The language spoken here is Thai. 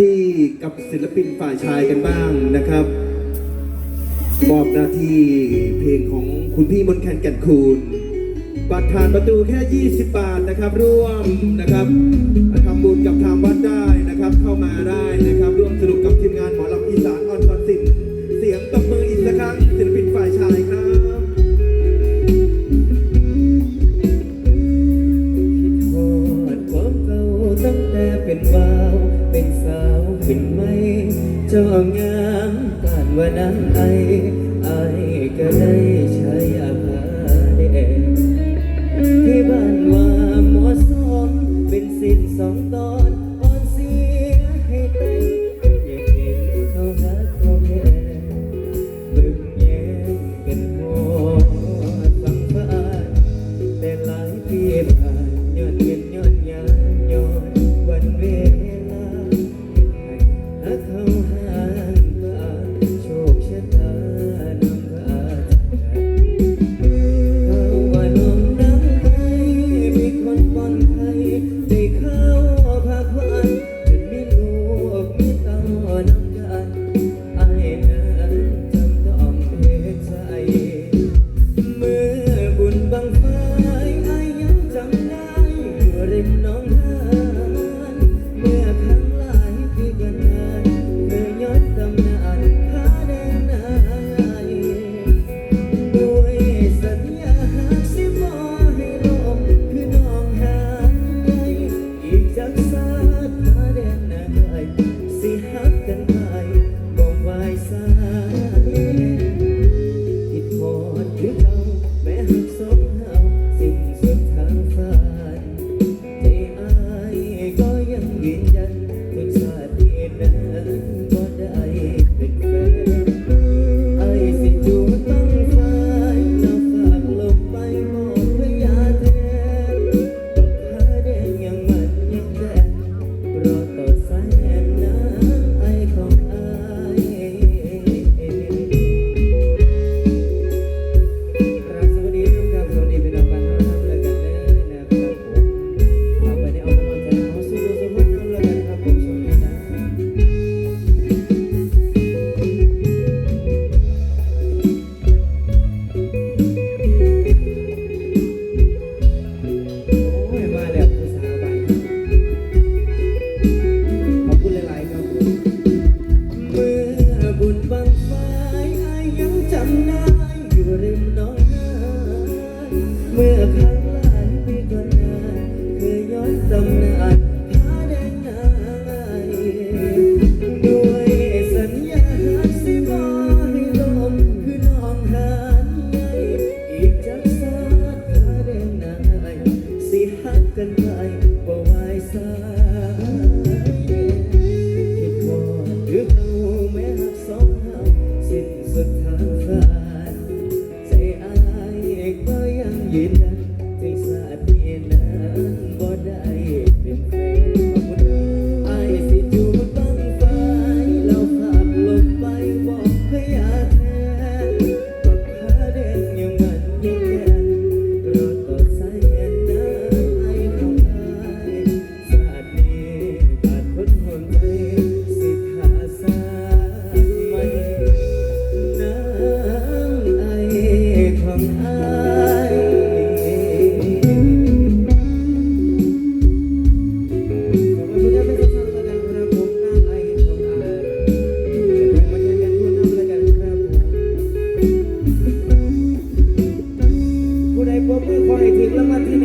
ที่กับศิลปินฝ่ายชายกันบ้างนะครับมอบหน้าที่เพลงของคุณพี่มนแคนแก่นคูณบัตรผ่านประตูแค่ 20 บาทนะครับ ร่วมนะครับทำบุญกับทางวัดได้นะครับ เข้ามาได้นะครับ ร่วมสนุก รื่องงามกานว่านังไอไอก็ได้ใช้อาพาเดที่บ้านว่าหมอสมเป็นสิทธิสองตอ forever. มือคอยถึงรางวัลที่